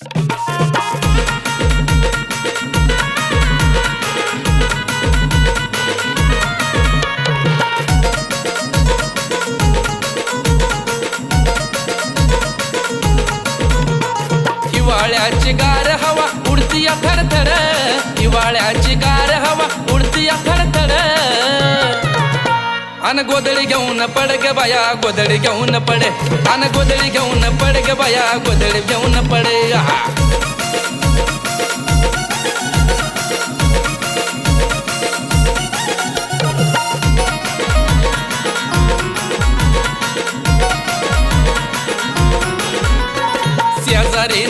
हिवाळ्याची गार हवा उडती या थरथर. हिवाळ्याची गार अन गोदळी घेऊन पड ग बाया गोदळी घेऊन पडे अन गोदळी घेऊन पड ग बाया गोदळी घेऊन पडे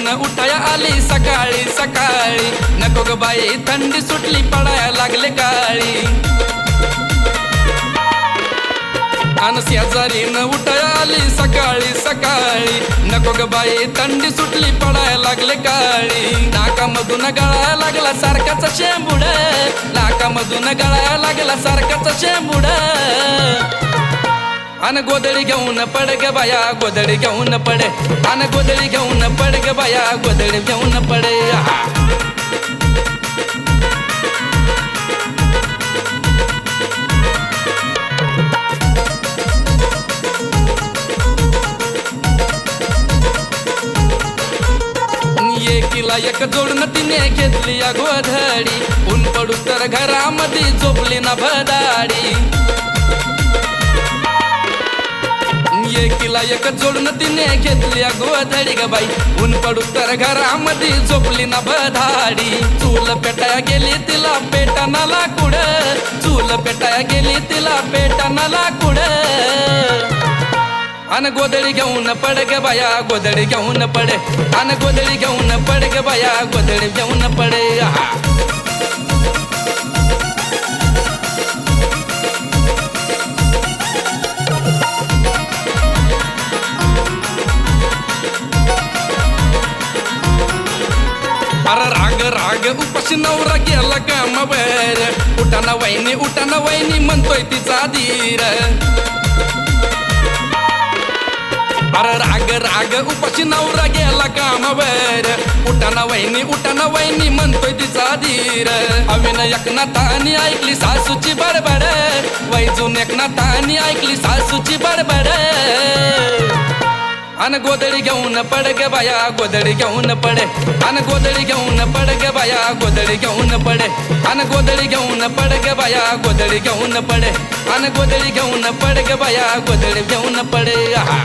न उठाया आली सकाळी सकाळी नको ग बाई थंडी सुटली पडायला लागले अन शेजारी न उठाया आली सकाळी सकाळी. नको ग बाई थंडी सुटली पडायला लागले काळी. नाकामधून गळायला लागला सारखाच शेंबुड. नाकामधून गळायला लागला सारखाच शेंबुड. अन गोधळी घेऊन पड ग बाया गोधळी घेऊन पडे. अन गोधळी घेऊन पड ग बाया गोदडी घेऊन पडे. तिला एक जोडून तिने घेतली या गोधडी ऊन पडू तर घरामध्ये झोपली ना भदाडी. एकीला एक जोडून तिने घेतली अगोधडी ग बाई. ऊन पडू तर घरामध्ये झोपली ना बधाडी चूल पेटाया गेली तिला पेटाना लाकुड चूल पेटाया गेली तिला पेटाना लाकुड अन गोदडी घेऊन पड ग बाया गोदडी घेऊन पडे अन गोदडी घेऊन पड ग बाया गोदडी घेऊन पडे आहा. अरे राग राग उपाशी नवरा गेला कामावर उठाना वहिनी उठाना वहिनी म्हणतोय तिचा धीर अरे राग राग उपाशी नवरा गेला कामावर. उठाना वहिनी उठाना वहिनी म्हणतोय तिचा धीर. अविन एकनाथानी ऐकली सासूची बडबड. वैजून एकनाथानी ऐकली सासूची बडबड. अन गोदडी घेऊन पड ग बाया गोदडी घेऊन पडे. अन गोदडी घेऊन पड ग बाया गोदडी घेऊन पडे. अन गोदडी घेऊन पड ग बाया गोदडी घेऊन पडे. अन गोदडी घेऊन पड ग बाया गोदडी घेऊन पडे. हा